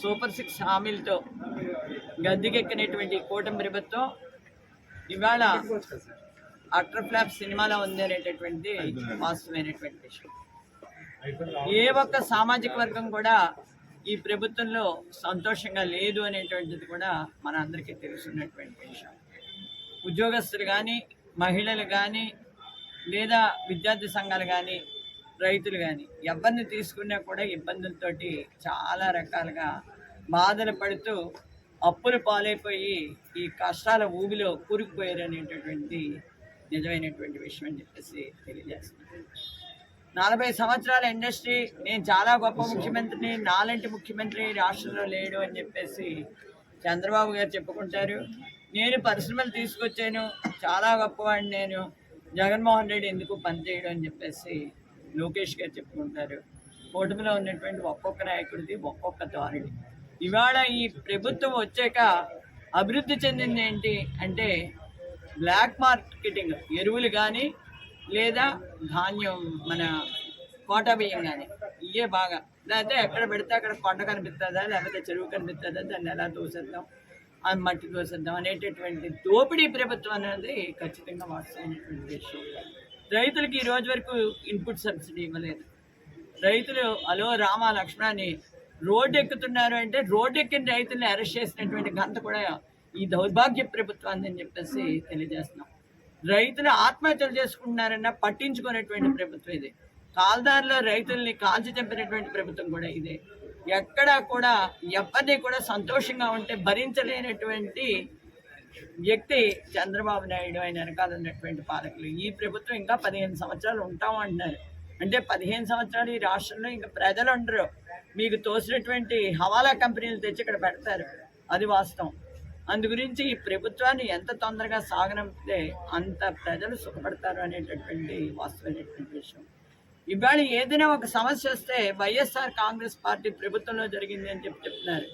Super six హామీలతో గద్దెకెక్కినటువంటి కూటమి ప్రభుత్వం ఇవాళ అటర్ ఫ్లాప్ సినిమాలో ఉంది అనేటటువంటి వాస్తవమైనటువంటి విషయం. ఏ ఒక్క సామాజిక వర్గం కూడా ఈ ప్రభుత్వంలో సంతోషంగా లేదు అనేటువంటిది కూడా మన అందరికీ తెలుసున్నటువంటి విషయం. ఉద్యోగస్తులు కానీ మహిళలు కానీ లేదా విద్యార్థి సంఘాలు కానీ రైతులు కానీ ఎవరిని తీసుకున్నా కూడా ఇబ్బందులతోటి చాలా రకాలుగా బాధలు పడుతూ అప్పులు పాలైపోయి ఈ కష్టాల ఊబిలో కూరుకుపోయారు అనేటటువంటి నిజమైనటువంటి విషయం అని చెప్పేసి తెలియజేస్తున్నాను. నలభై సంవత్సరాల ఇండస్ట్రీ నేను చాలా గొప్ప ముఖ్యమంత్రిని నాలంటి ముఖ్యమంత్రి రాష్ట్రంలో లేడు అని చెప్పేసి చంద్రబాబు గారు చెప్పుకుంటారు. నేను పరిశ్రమలు తీసుకొచ్చాను చాలా గొప్పవాడిని నేను. జగన్మోహన్ రెడ్డి ఎందుకు పనిచేయడం అని చెప్పేసి లోకేష్ గారు చెప్పుకుంటారు కూటమిలో ఉన్నటువంటి ఒక్కొక్క నాయకుడిది ఒక్కొక్క ధోరణి ఇవాళ ఈ ప్రభుత్వం వచ్చాక అభివృద్ధి చెందింది ఏంటి అంటే బ్లాక్ మార్కెటింగ్ ఎరువులు కానీ లేదా ధాన్యం మన కోటా బియ్యం కానీ ఇవే బాగా. లేకపోతే ఎక్కడ పెడితే అక్కడ కొండ కనిపిస్తుందా లేకపోతే చెరువు కనిపిస్తుందా దాన్ని ఎలా తోసేద్దాం ఆ మట్టి తోసేద్దాం అనేటటువంటి దోపిడీ ప్రభుత్వం అనేది ఖచ్చితంగా వాస్తవమైనటువంటి విషయం. రైతులకి ఈ రోజు వరకు ఇన్పుట్ సబ్సిడీ ఇవ్వలేదు. రైతులు అలో రామ లక్ష్మణాన్ని రోడ్డు ఎక్కుతున్నారు అంటే రోడ్డు ఎక్కిన రైతుల్ని అరెస్ట్ చేసినటువంటి ఘనత కూడా ఈ దౌర్భాగ్య ప్రభుత్వాన్ని అని చెప్పేసి తెలియజేస్తున్నాం. రైతులు ఆత్మహత్యలు చేసుకుంటున్నారన్న పట్టించుకునేటువంటి ప్రభుత్వం ఇది. కాల్దారిలో రైతుల్ని కాల్చి చంపినటువంటి ప్రభుత్వం కూడా ఇదే. ఎక్కడా కూడా ఎవరిని కూడా సంతోషంగా ఉంటే భరించలేనటువంటి వ్యక్తి చంద్రబాబు నాయుడు ఆయన వెనకాల ఉన్నటువంటి పాలకులు. ఈ ప్రభుత్వం ఇంకా పదిహేను సంవత్సరాలు ఉంటాం అంటున్నారు అంటే పదిహేను సంవత్సరాలు ఈ రాష్ట్రంలో ఇంకా ప్రజలు ఉండరు. మీకు తోసినటువంటి హవాలా కంపెనీలు తెచ్చి ఇక్కడ పెడతారు. అది వాస్తవం. అందు గురించి ఈ ప్రభుత్వాన్ని ఎంత తొందరగా సాగనంపితే అంత ప్రజలు సుఖపడతారు అనేటటువంటి వాస్తవమైనటువంటి విషయం. ఇవాళ ఏదైనా ఒక సమస్య వస్తే వైఎస్ఆర్ కాంగ్రెస్ పార్టీ ప్రభుత్వంలో జరిగింది అని చెప్పి చెప్తున్నారు.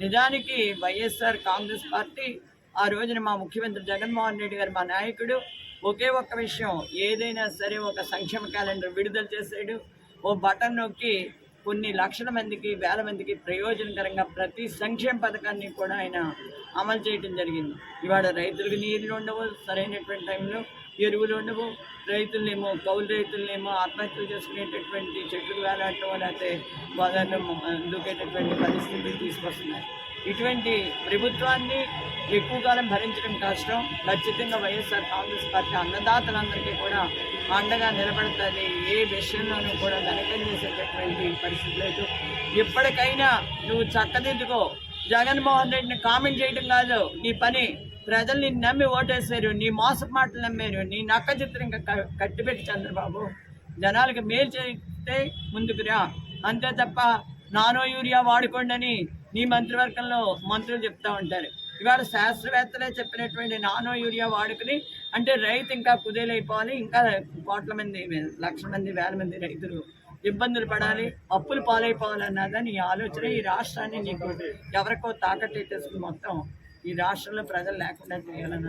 నిజానికి వైఎస్ఆర్ కాంగ్రెస్ పార్టీ ఆ రోజున మా ముఖ్యమంత్రి జగన్మోహన్ రెడ్డి గారు మా నాయకుడు ఒకే ఒక్క విషయం ఏదైనా సరే ఒక సంక్షేమ క్యాలెండర్ విడుదల చేసాడు ఓ బటన్ నొక్కి కొన్ని లక్షల మందికి వేల మందికి ప్రయోజనకరంగా ప్రతి సంక్షేమ పథకాన్ని కూడా ఆయన అమలు చేయడం జరిగింది. ఇవాళ రైతులకు నీళ్ళు ఉండవు సరైనటువంటి టైంలో ఎరువులు ఉండవు. రైతులనేమో కౌలు రైతులనేమో ఆత్మహత్యలు చేసుకునేటటువంటి చెట్లు వేలాడటం లేకపోతే గోదావరిలో దూకేటటువంటి పరిస్థితులు తీసుకొస్తున్నాయి. ఇటువంటి ప్రభుత్వాన్ని ఎక్కువ కాలం భరించడం కష్టం. ఖచ్చితంగా వైఎస్ఆర్ కాంగ్రెస్ పార్టీ అన్నదాతలందరికీ కూడా అండగా నిలబడుతుంది. ఏ విషయంలోనూ కూడా వెనకం చేసేటటువంటి పరిస్థితి లేదు. ఎప్పటికైనా నువ్వు చక్కదిద్దుకో. జగన్మోహన్ రెడ్డిని కామెంట్ చేయడం కాదు. నీ పని ప్రజలు నిన్ను నమ్మి ఓటేశారు నీ మోసపు మాటలు నమ్మారు. నీ నక్క చిత్రం క- కట్టిపెట్టి చంద్రబాబు. జనాలకు మేలు చేస్తే ముందుకు రా. అంతే తప్ప నానో యూరియా వాడుకోండి నీ మంత్రివర్గంలో మంత్రులు చెప్తా ఉంటారు. ఇవాళ శాస్త్రవేత్తలే చెప్పినటువంటి నానో యూరియా వాడుకుని అంటే రైతు ఇంకా కుదేలైపోవాలి ఇంకా కోట్ల మంది లక్షల మంది వేల మంది రైతులు ఇబ్బందులు పడాలి అప్పులు పాలైపోవాలన్నదా నీ ఆలోచన ఈ రాష్ట్రాన్ని నీకు ఎవరికో తాకట్టేసుకుని మొత్తం ఈ రాష్ట్రంలో ప్రజలు లేకుండా చేయాలన్న